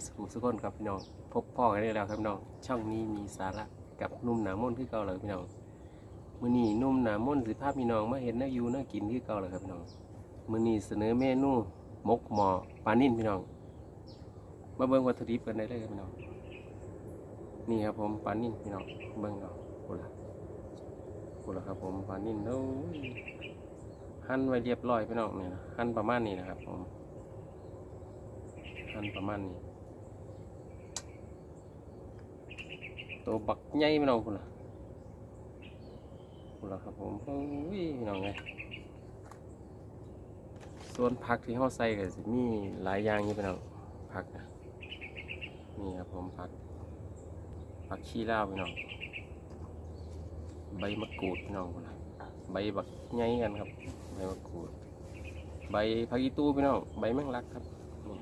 ปลายสุขสุขคนครับพี่น้อง พบพ่อกันได้แล้วครับพี่น้อง ช่องนี้มีสาระกับนุ่มหนามนที่เก่าเลยพี่น้องมื้อนี้นุ่มหนามนสิภาพพี่น้องมาเห็นนักอยู่นักกินที่เก่าเลยครับพี่น้องมื้อนี้เสนอเมนูมกหมอปลานิ่นพี่น้อง มาเบิ่งวัตถุดิบกันได้เลยครับพี่น้อง นี่ครับผมปลานิ่นพี่น้อง เบิ่งเอาพูดละพูดละครับผมปลานิ่นโอ้ยหั่นไว้เรียบร้อยพี่น้องเนี่ยนะหั่นประมาณนี้นะครับผมหั่นประมาณนี้ ตัวบักใหญ่พี่น้องคุณล่ะคุณล่ะครับผมโอ้ยพี่น้องไงส่วนผักที่เขาใส่ก็สิมีหลายอย่างอยู่พี่น้องผักนะนี่ครับผมผักผักชีลาวพี่น้องใบมะกรูดพี่น้องคุณล่ะใบบักใหญ่กันครับใบมะกรูด ใบผักอีตู้พี่น้องใบแมงลักครับนี่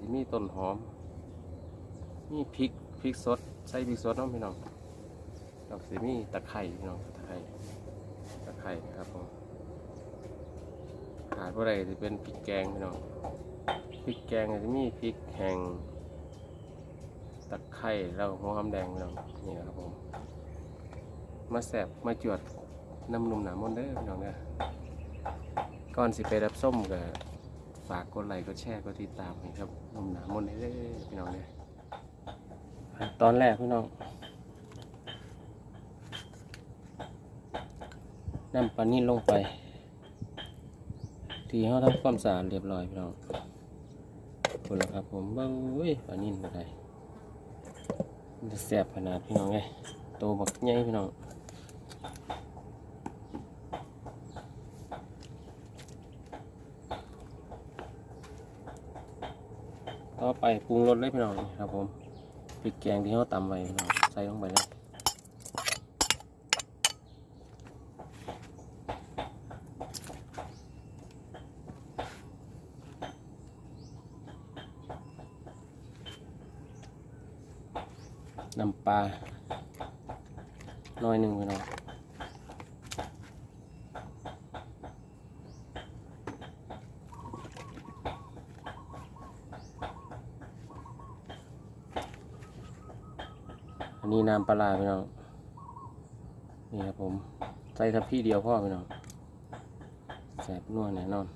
จะมีต้นหอมมีพริกพริกสด ใส่พริกสดน้องพี่น้องดอกสีมีตะไคร้พี่น้องตะไคร้ตะไคร้ครับผมขาดว่าไรจะเป็นพริกแกงพี่น้องพริกแกงจะมีพริกแห้งตะไคร้แล้วหัวหอมแดงพี่น้องนี่นะครับผมมาแสบมาจวดน้ำนุ่มหนามมนเด้อพี่น้องเด้อก่อนสิไปรับส้มกับฝากกดไลค์กดแชร์กดติดตามให้ครับนมหนามนต์ให้เลยพี่น้องเลย ตอนแรกพี่น้องนำปลานิ่ลงไป ทีเขาทำความสะอาดเรียบร้อยพี่น้องคนละครับผมเบ้ยปลานิ่นอะไรจะแสบขนาดพี่น้องไงโตบักใหญ่พี่น้องต่อไปปรุงรสเลยพี่น้องครับผม พริกแกงที่เขาตำไว้เราใส่ลงไปแล้วน้ำปลาน้อยหนึ่งไปหน่อย อันนี้น้ำปลาร้าพี่น้อง นี่ครับผม ใส่ทัพพี่เดียวพ่อพี่น้องแสบนัวแน่นอน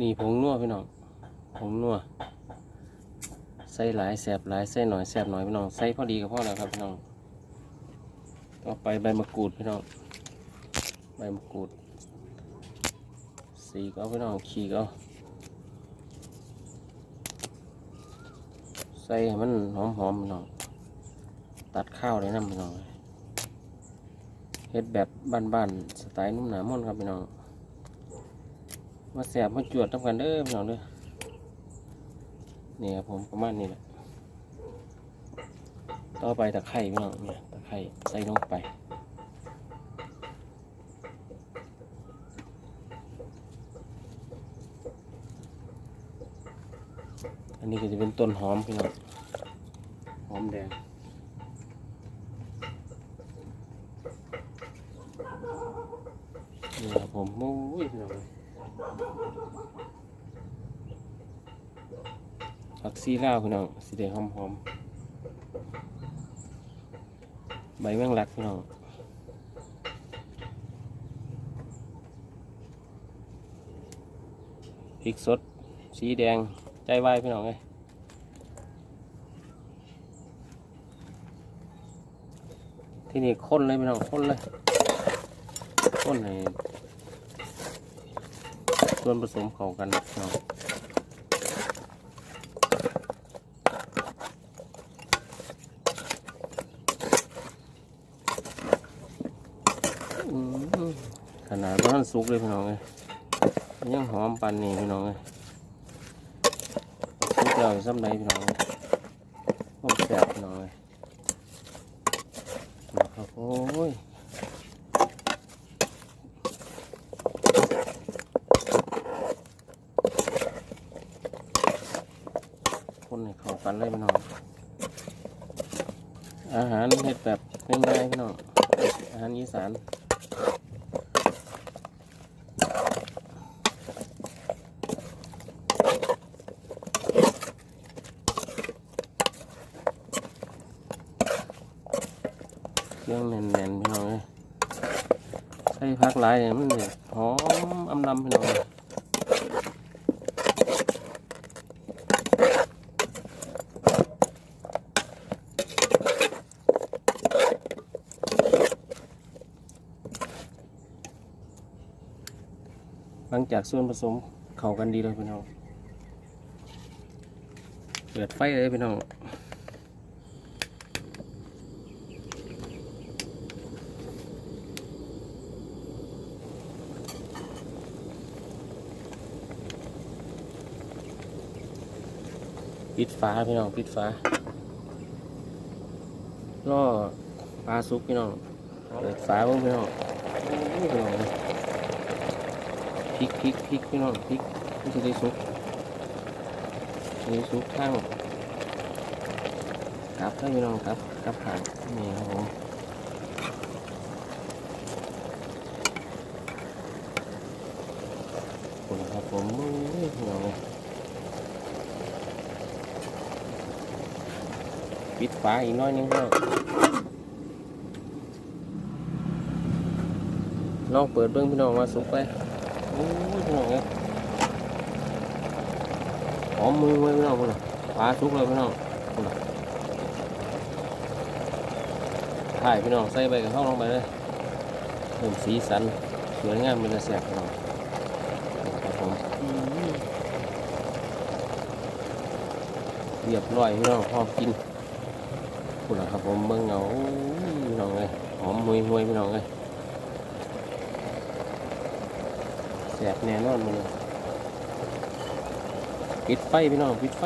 นี่ผงนัวพี่น้อง ผงนัว ใส่หลายแสบหลายใส่หน่อยแสบหน่อยพี่น้อง ใส่พอดีกับพ่อแล้วครับพี่น้อง ต่อไปใบมะกรูดพี่น้อง ใบมะกรูด สีก็พี่น้อง ขีก็เอา ใส่ให้มันหอมหอมๆพี่น้องตัดข้าวเลยนะพี่น้องเฮ็ดแบบบ้านๆสไตล์นุ่มหนามนครับพี่น้อง มาแสบมาจวดทำกันเด้อพี่น้องเด้อนี่ครับผมประมาณนี้แหละ ต่อไปตะไคร้พี่น้องเนี่ยตะไคร้ใส่ลงไป อันนี้ก็จะเป็นต้นหอมพี่น้องหอมแดงนี่ครับผมโอ้ยพี่น้องเลยผักซีลาวพี่น้องสีแดงหอมหอมๆใบแมงลักพี่น้องพริกสดสีแดง ใจวายพี่น้องเลยที่นี่ข้นเลยพี่น้องข้นเลยข้นให้ส่วนผสมเข้ากันพี่น้องขนาดว่ามันสุกเลยพี่น้องเลยยังหอมปันนี่พี่น้องเล ยสุกแล้วซ้ำไหนพี่น้องเลยหอมแซ่บพี่อยนะครับโอ้ยคนให้เข้ากันเลยพี่น้องอาหารเห็ดแบบง่ายๆพี่น้องอาหารอีสาน รื่องแน่นๆพี่น้องเลยใส่พักหลายเนี่ยมันเนี่ยหอมอำลำพี่น้องหลังจากส่วนผสมเข้ากันดีเลยพี่น้องเปิดไฟเลยพี่น้อง ปิดฟ้าพี่น้องปิดฟ้าล่อปลาซุกพี่น้องเปิดฟ้าบ้างพี่น้องพี่น้องพริกพริกพริกพี่น้องพริกมันจะได้ซุกจะได้ซุกข้างกลับให้พี่น้องครับกลับผ่านนี่ครับผมขอบคุณครับผมโอ้ยพี่น้อง ปิดฝาอีกหน้อยนึงครับลองเปิดเบิ้งพี่น้องว่าสุกไปโอ้ยพี่น้องเนี่ยหอมมือไว้พี่น้องพุ่นน่ะปลาสุกเลยพี่น้องพุ่นน่ะถ่ายพี่น้องใส่ใบกับข้าวลงไปเลยเพิ่มสีสันสวยงามเป็นตาแสบพี่น้องครับผมอืมเรียบร้อยพี่น้องพร้อมกิน คุณล่ะครับผมเบิ่งเงาพี่น้องเลยหอมมวยมวยพี่น้องเลยแสบแน่นอนมันเลยปิดไฟพี่น้องปิดไฟ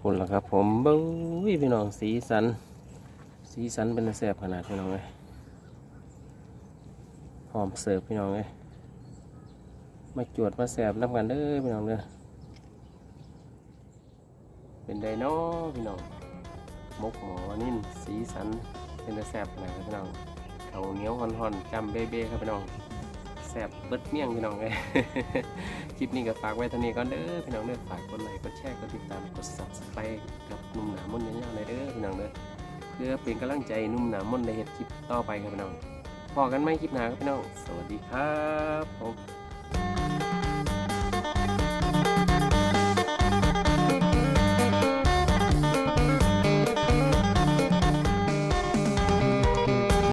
คุณล่ะครับผมเบิ่งอุ้ยพี่น้องสีสัน สีสันเป็นแสบขนาดพี่น้องเลยหอมเสิร์ฟพี่น้องเลยมาจวดมาแสบน้ำกันเด้อพี่น้องเด้อ เป็นไดโนพี่น้องมกหมอนิ่นสีสันเป็นตาแสบขนาดครับพี่น้องเขาเหนียวห่อนๆจำเบ้ๆครับพี่น้องแสบเบิดเมี่ยงพี่น้องเลยคลิปนี้ก็ฝากไว้เท่านี้ก่อนเด้อพี่น้องเด้อฝากกดไลค์กดแชร์กดติดตามกด subscribe กับนุ่มหนามนต์ยาวๆในอยเด้อพี่น้องเด้อเพื่อเป็นกำลังใจนุ่มหนามนในเฮ็ดคลิปต่อไปครับพี่น้องพอกันไหมคลิปหน้าครับพี่น้อง สวัสดีครับผม